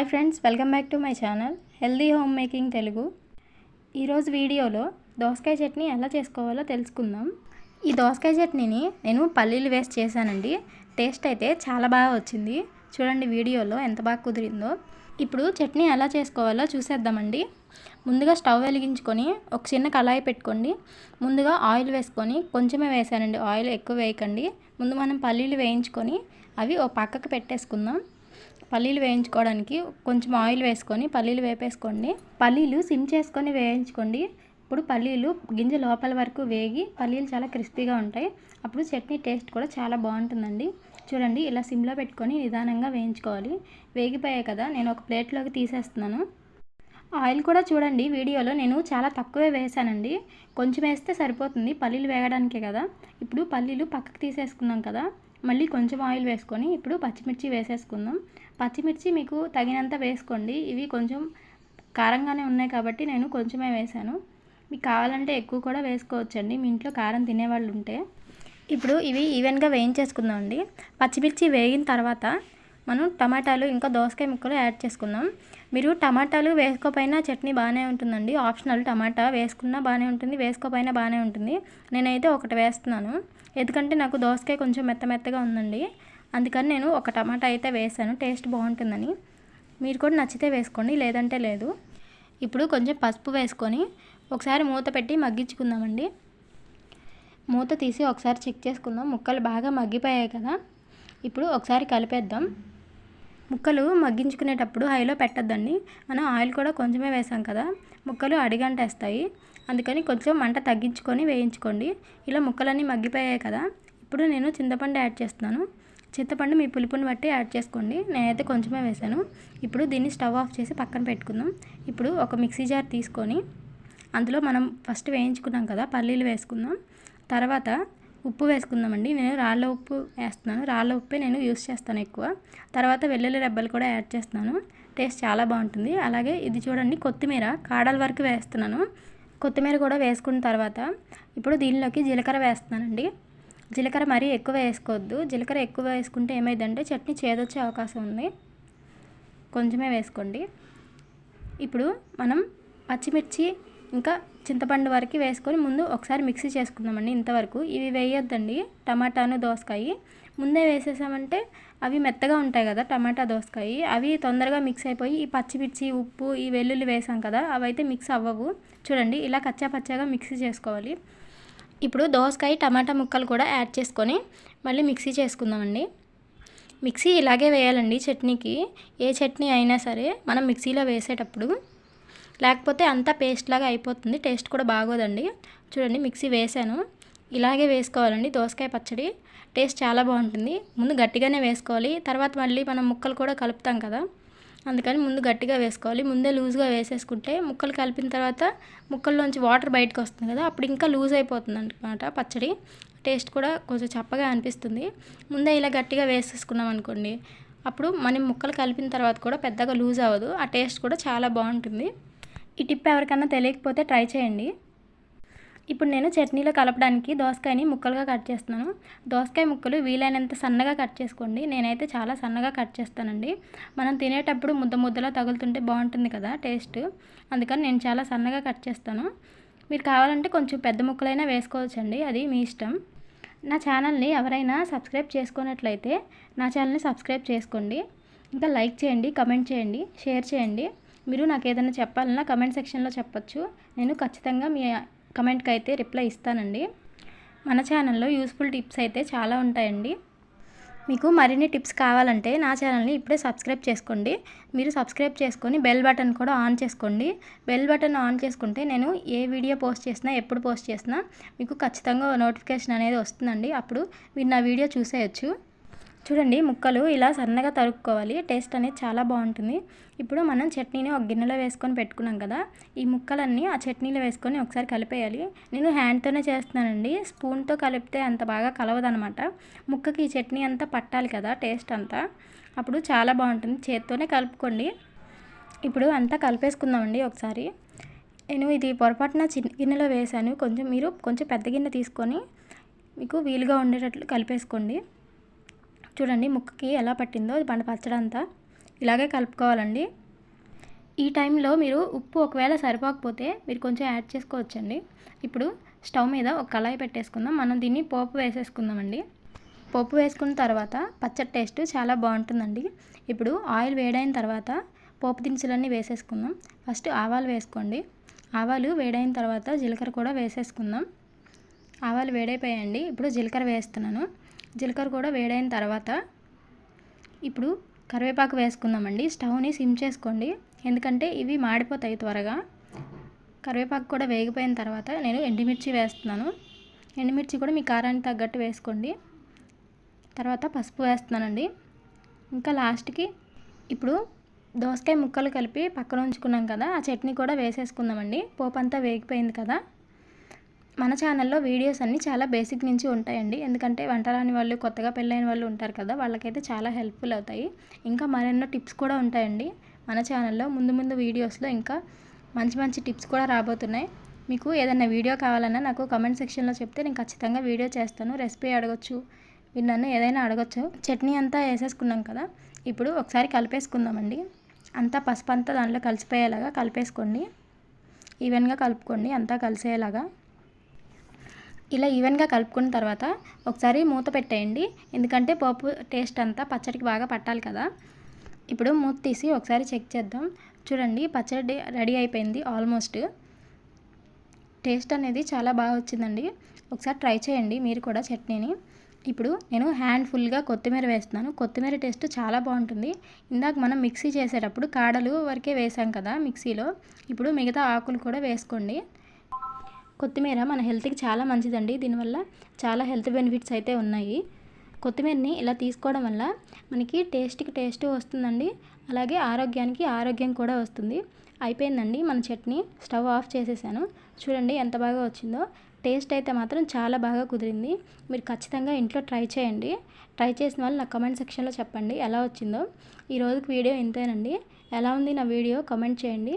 Hi friends welcome back to my channel healthy home making Telugu. ఈరోజు వీడియోలో దోసకాయ చట్నీ ఎలా చేసుకోవాలో తెలుసుకుందాం. ఈ దోసకాయ చట్నీని నేను పల్లీలు వేసి చేశానండి. టేస్ట్ అయితే చాలా బాగా వచ్చింది. చూడండి వీడియోలో ఎంత బాగా కుదిరిందో. ఇప్పుడు చట్నీ ఎలా చేసుకోవాలో చూసేద్దామండి. ముందుగా స్టవ్ వెలిగించుకొని ఒక చిన్న కళాయి పెట్టుకోండి. ముందుగా ఆయిల్ వేసుకొని కొంచెమే వేసానండి ఆయిల్ ఎక్కువ వేయకండి. ముందు మనం పల్లీలు వేయించుకొని అవి ఓ పక్కకు పెట్టేసుకుందాం. పల్లీలు వేయించుకోవడానికి కొంచెం ఆయిల్ వేసుకొని పల్లీలు వేపేసుకోండి. పల్లీలు సిమ్ చేసుకొని వేయించుకోండి. ఇప్పుడు పల్లీలు గింజ లోపల వరకు వేగి పల్లీలు చాలా క్రిస్పీగా ఉంటాయి. అప్పుడు చట్నీ టేస్ట్ కూడా చాలా బాగుంటుందండి. చూడండి ఇలా సిమ్లో పెట్టుకొని నిదానంగా వేయించుకోవాలి. వేగిపోయాయి కదా నేను ఒక ప్లేట్లోకి తీసేస్తున్నాను. ఆయిల్ కూడా చూడండి వీడియోలో. నేను చాలా తక్కువే వేసానండి. కొంచెం వేస్తే సరిపోతుంది. పల్లీలు వేగడానికే కదా. ఇప్పుడు పల్లీలు పక్కకు తీసేసుకున్నాం కదా. మళ్ళీ కొంచెం ఆయిల్ వేసుకొని ఇప్పుడు పచ్చిమిర్చి వేసేసుకుందాం. పచ్చిమిర్చి మీకు తగినంత వేసుకోండి. ఇవి కొంచెం కారంగానే ఉన్నాయి కాబట్టి నేను కొంచెమే వేసాను. మీకు కావాలంటే ఎక్కువ కూడా వేసుకోవచ్చండి. మీ ఇంట్లో కారం తినేవాళ్ళు ఉంటే. ఇప్పుడు ఇవి ఈవెన్గా వేయించేసుకుందాం అండి పచ్చిమిర్చి వేగిన తర్వాత మనం టమాటాలు ఇంకా దోసకాయ ముక్కలు యాడ్ చేసుకుందాం. మీరు టమాటాలు వేసుకోపోయినా చట్నీ బాగానే ఉంటుందండి. ఆప్షనల్ టమాటా వేసుకున్నా బాగానే ఉంటుంది వేసుకోపోయినా బాగానే ఉంటుంది. నేనైతే ఒకటి వేస్తున్నాను. ఎందుకంటే నాకు దోసకాయ కొంచెం మెత్త మెత్తగా ఉందండి. అందుకని నేను ఒక టమాటా అయితే వేసాను. టేస్ట్ బాగుంటుందని. మీరు కూడా నచ్చితే వేసుకోండి లేదంటే లేదు. ఇప్పుడు కొంచెం పసుపు వేసుకొని ఒకసారి మూత పెట్టి మగ్గించుకుందామండి. మూత తీసి ఒకసారి చెక్ చేసుకుందాం. ముక్కలు బాగా మగ్గిపోయాయి కదా. ఇప్పుడు ఒకసారి కలిపేద్దాం. ముక్కలు మగ్గించుకునేటప్పుడు హైలో పెట్టద్దండి. మనం ఆయిల్ కూడా కొంచెమే వేసాం కదా ముక్కలు అడిగంటేస్తాయి. అందుకని కొంచెం మంట తగ్గించుకొని వేయించుకోండి. ఇలా ముక్కలన్నీ మగ్గిపోయాయి కదా ఇప్పుడు నేను చింతపండు యాడ్ చేస్తున్నాను. చింతపండు మీ పులుపుని బట్టి యాడ్ చేసుకోండి. నేనైతే కొంచెమే వేసాను. ఇప్పుడు దీన్ని స్టవ్ ఆఫ్ చేసి పక్కన పెట్టుకుందాం. ఇప్పుడు ఒక మిక్సీ జార్ తీసుకొని అందులో మనం ఫస్ట్ వేయించుకున్నాం కదా పల్లీలు వేసుకుందాం. తర్వాత ఉప్పు వేసుకుందామండి. నేను రాళ్ళ ఉప్పు వేస్తున్నాను. రాళ్ళ ఉప్పే నేను యూస్ చేస్తాను ఎక్కువ. తర్వాత వెల్లుల్లి రెబ్బలు కూడా యాడ్ చేస్తున్నాను. టేస్ట్ చాలా బాగుంటుంది. అలాగే ఇది చూడండి కొత్తిమీర కాడల వరకు వేస్తున్నాను. కొత్తిమీర కూడా వేసుకున్న తర్వాత ఇప్పుడు దీనిలోకి జీలకర్ర వేస్తున్నానండి. జీలకర్ర మరీ ఎక్కువ వేసుకోవద్దు. జీలకర్ర ఎక్కువ వేసుకుంటే ఏమైందంటే చట్నీ చేదొచ్చే అవకాశం ఉంది. కొంచెమే వేసుకోండి. ఇప్పుడు మనం పచ్చిమిర్చి ఇంకా చింతపండు వరకు వేసుకొని ముందు ఒకసారి మిక్సీ చేసుకుందామండి ఇంతవరకు. ఇవి వేయొద్దండి. టమాటాను దోసకాయ. ముందే వేసేసామంటే అవి మెత్తగా ఉంటాయి కదా టమాటా దోసకాయ. అవి తొందరగా మిక్స్ అయిపోయి ఈ పచ్చిమిర్చి ఉప్పు ఈ వెల్లుల్లి వేసాం కదా అవైతే మిక్స్ అవ్వవు. చూడండి ఇలా కచ్చా పచ్చాగా మిక్సీ చేసుకోవాలి. ఇప్పుడు దోసకాయ టమాటా ముక్కలు కూడా యాడ్ చేసుకొని మళ్ళీ మిక్సీ చేసుకుందామండి. మిక్సీ ఇలాగే వేయాలండి చట్నీకి. ఏ చట్నీ అయినా సరే మనం మిక్సీలో వేసేటప్పుడు లేకపోతే అంతా పేస్ట్ లాగా అయిపోతుంది. టేస్ట్ కూడా బాగోదండి. చూడండి మిక్సీ వేసాను. ఇలాగే వేసుకోవాలండి. దోసకాయ పచ్చడి టేస్ట్ చాలా బాగుంటుంది. ముందు గట్టిగానే వేసుకోవాలి. తర్వాత మళ్ళీ మనం ముక్కలు కూడా కలుపుతాం కదా. అందుకని ముందు గట్టిగా వేసుకోవాలి. ముందే లూజ్గా వేసేసుకుంటే ముక్కలు కలిపిన తర్వాత ముక్కల్లోంచి వాటర్ బయటకు వస్తుంది కదా. అప్పుడు ఇంకా లూజ్ అయిపోతుంది అనమాట పచ్చడి. టేస్ట్ కూడా కొంచెం చప్పగా అనిపిస్తుంది. ముందే ఇలా గట్టిగా వేసేసుకున్నాం అనుకోండి అప్పుడు మనం ముక్కలు కలిపిన తర్వాత కూడా పెద్దగా లూజ్ అవ్వదు. ఆ టేస్ట్ కూడా చాలా బాగుంటుంది. ఈ టిప్ ఎవరికైనా తెలియకపోతే ట్రై చేయండి. ఇప్పుడు నేను చట్నీలో కలపడానికి దోసకాయని ముక్కలుగా కట్ చేస్తున్నాను. దోసకాయ ముక్కలు వీలైనంత సన్నగా కట్ చేసుకోండి. నేనైతే చాలా సన్నగా కట్ చేస్తానండి. మనం తినేటప్పుడు ముద్ద ముద్దలా తగులుతుంటే బాగుంటుంది కదా టేస్ట్. అందుకని నేను చాలా సన్నగా కట్ చేస్తాను. మీరు కావాలంటే కొంచెం పెద్ద ముక్కలైనా వేసుకోవచ్చండి. అది మీ ఇష్టం. నా ఛానల్ని ఎవరైనా సబ్స్క్రైబ్ చేసుకున్నట్లయితే నా ఛానల్ని సబ్స్క్రైబ్ చేసుకోండి. ఇంకా లైక్ చేయండి కమెంట్ చేయండి షేర్ చేయండి. మీరు నాకు ఏదైనా చెప్పాలన్నా కమెంట్ సెక్షన్లో చెప్పచ్చు. నేను ఖచ్చితంగా మీ కమెంట్కి అయితే రిప్లై ఇస్తానండి. మన ఛానల్లో యూస్ఫుల్ టిప్స్ అయితే చాలా ఉంటాయండి. మీకు మరిన్ని టిప్స్ కావాలంటే నా ఛానల్ని ఇప్పుడే సబ్స్క్రైబ్ చేసుకోండి. మీరు సబ్స్క్రైబ్ చేసుకొని బెల్ బటన్ కూడా ఆన్ చేసుకోండి. బెల్ బటన్ ఆన్ చేసుకుంటే నేను ఏ వీడియో పోస్ట్ చేసినా ఎప్పుడు పోస్ట్ చేసినా మీకు ఖచ్చితంగా నోటిఫికేషన్ అనేది వస్తుందండి. అప్పుడు మీరు నా వీడియో చూసేయచ్చు. చూడండి ముక్కలు ఇలా సన్నగా తరుక్కోవాలి. టేస్ట్ అనేది చాలా బాగుంటుంది. ఇప్పుడు మనం చట్నీని ఒక గిన్నెలో వేసుకొని పెట్టుకున్నాం కదా ఈ ముక్కలన్నీ ఆ చట్నీలో వేసుకొని ఒకసారి కలిపేయాలి. నేను హ్యాండ్తోనే చేస్తున్నానండి. స్పూన్తో కలిపితే అంత బాగా కలవదనమాట. ముక్కకి ఈ చట్నీ అంతా పట్టాలి కదా టేస్ట్ అంతా. అప్పుడు చాలా బాగుంటుంది. చేత్తోనే కలుపుకోండి. ఇప్పుడు అంతా కలిపేసుకుందామండి ఒకసారి. నేను ఇది పొరపాటున చిన్న గిన్నెలో వేసాను కొంచెం మీరు కొంచెం పెద్ద గిన్నె తీసుకొని మీకు వీలుగా ఉండేటట్లు కలిపేసుకోండి. చూడండి ముక్కకి ఎలా పట్టిందో పండు పచ్చడంతా ఇలాగే కలుపుకోవాలండి. ఈ టైంలో మీరు ఉప్పు ఒకవేళ సరిపోకపోతే మీరు కొంచెం యాడ్ చేసుకోవచ్చండి. ఇప్పుడు స్టవ్ మీద ఒక కళాయి పెట్టేసుకుందాం. మనం దీన్ని పోపు వేసేసుకుందామండి. పోపు వేసుకున్న తర్వాత పచ్చడి టేస్ట్ చాలా బాగుంటుందండి. ఇప్పుడు ఆయిల్ వేడైన తర్వాత పోపు దినుసులన్నీ వేసేసుకుందాం. ఫస్ట్ ఆవాలు వేసుకోండి. ఆవాలు వేడైన తర్వాత జీలకర్ర కూడా వేసేసుకుందాం. ఆవాలు వేడైపోయాయండి. ఇప్పుడు జీలకర్ర వేస్తున్నాను. జీలకర్ర కూడా వేడైన తర్వాత ఇప్పుడు కరివేపాకు వేసుకుందామండి. స్టవ్ని సిమ్ చేసుకోండి. ఎందుకంటే ఇవి మాడిపోతాయి త్వరగా. కరివేపాకు కూడా వేగిపోయిన తర్వాత నేను ఎండుమిర్చి వేస్తున్నాను. ఎండుమిర్చి కూడా మీ కారానికి తగ్గట్టు వేసుకోండి. తర్వాత పసుపు వేస్తున్నానండి. ఇంకా లాస్ట్కి ఇప్పుడు దోసకాయ ముక్కలు కలిపి పక్కన ఉంచుకున్నాం కదా ఆ చట్నీ కూడా వేసేసుకుందామండి. పోపు అంతా వేగిపోయింది కదా. మన ఛానల్లో వీడియోస్ అన్నీ చాలా బేసిక్ నుంచి ఉంటాయండి. ఎందుకంటే వంట రాని వాళ్ళు కొత్తగా పెళ్ళైన వాళ్ళు ఉంటారు కదా వాళ్ళకైతే చాలా హెల్ప్ఫుల్ అవుతాయి. ఇంకా మరెన్నో టిప్స్ కూడా ఉంటాయండి మన ఛానల్లో. ముందు ముందు వీడియోస్లో ఇంకా మంచి మంచి టిప్స్ కూడా రాబోతున్నాయి. మీకు ఏదైనా వీడియో కావాలన్నా నాకు కమెంట్ సెక్షన్లో చెప్తే నేను ఖచ్చితంగా వీడియో చేస్తాను. రెసిపీ అడగొచ్చు మీరు నన్ను ఏదైనా అడగొచ్చు. చట్నీ అంతా వేసేసుకున్నాం కదా ఇప్పుడు ఒకసారి కలిపేసుకుందామండి. అంతా పసుపు అంతా దాంట్లో కలిసిపోయేలాగా కలిపేసుకోండి. ఈవెన్గా కలుపుకోండి అంతా కలిసేలాగా. ఇలా ఈవెన్గా కలుపుకున్న తర్వాత ఒకసారి మూత పెట్టేయండి. ఎందుకంటే పోపు టేస్ట్ అంతా పచ్చడికి బాగా పట్టాలి కదా. ఇప్పుడు మూత తీసి ఒకసారి చెక్ చేద్దాం. చూడండి పచ్చడి రెడీ అయిపోయింది ఆల్మోస్ట్ టేస్ట్ అనేది చాలా బాగా వచ్చిందండి. ఒకసారి ట్రై చేయండి మీరు కూడా చట్నీని. ఇప్పుడు నేను హ్యాండ్ ఫుల్గా కొత్తిమీర వేస్తున్నాను. కొత్తిమీర టేస్ట్ చాలా బాగుంటుంది. ఇందాక మనం మిక్సీ చేసేటప్పుడు కాడలు వరకే వేసాం కదా మిక్సీలో. ఇప్పుడు మిగతా ఆకులు కూడా వేసుకోండి. కొత్తిమీర మన హెల్త్కి చాలా మంచిదండి. దీనివల్ల చాలా హెల్త్ బెనిఫిట్స్ అయితే ఉన్నాయి. కొత్తిమీరని ఇలా తీసుకోవడం వల్ల మనకి టేస్ట్కి టేస్ట్ వస్తుందండి. అలాగే ఆరోగ్యానికి ఆరోగ్యం కూడా వస్తుంది. అయిపోయిందండి మన చట్నీ. స్టవ్ ఆఫ్ చేసేసాను. చూడండి ఎంత బాగా వచ్చిందో. టేస్ట్ అయితే మాత్రం చాలా బాగా కుదిరింది. మీరు ఖచ్చితంగా ఇంట్లో ట్రై చేయండి. ట్రై చేసిన వాళ్ళు నా కమెంట్ సెక్షన్లో చెప్పండి ఎలా వచ్చిందో. ఈ రోజుకి వీడియో ఇంతేనండి. ఎలా ఉంది నా వీడియో కమెంట్ చేయండి.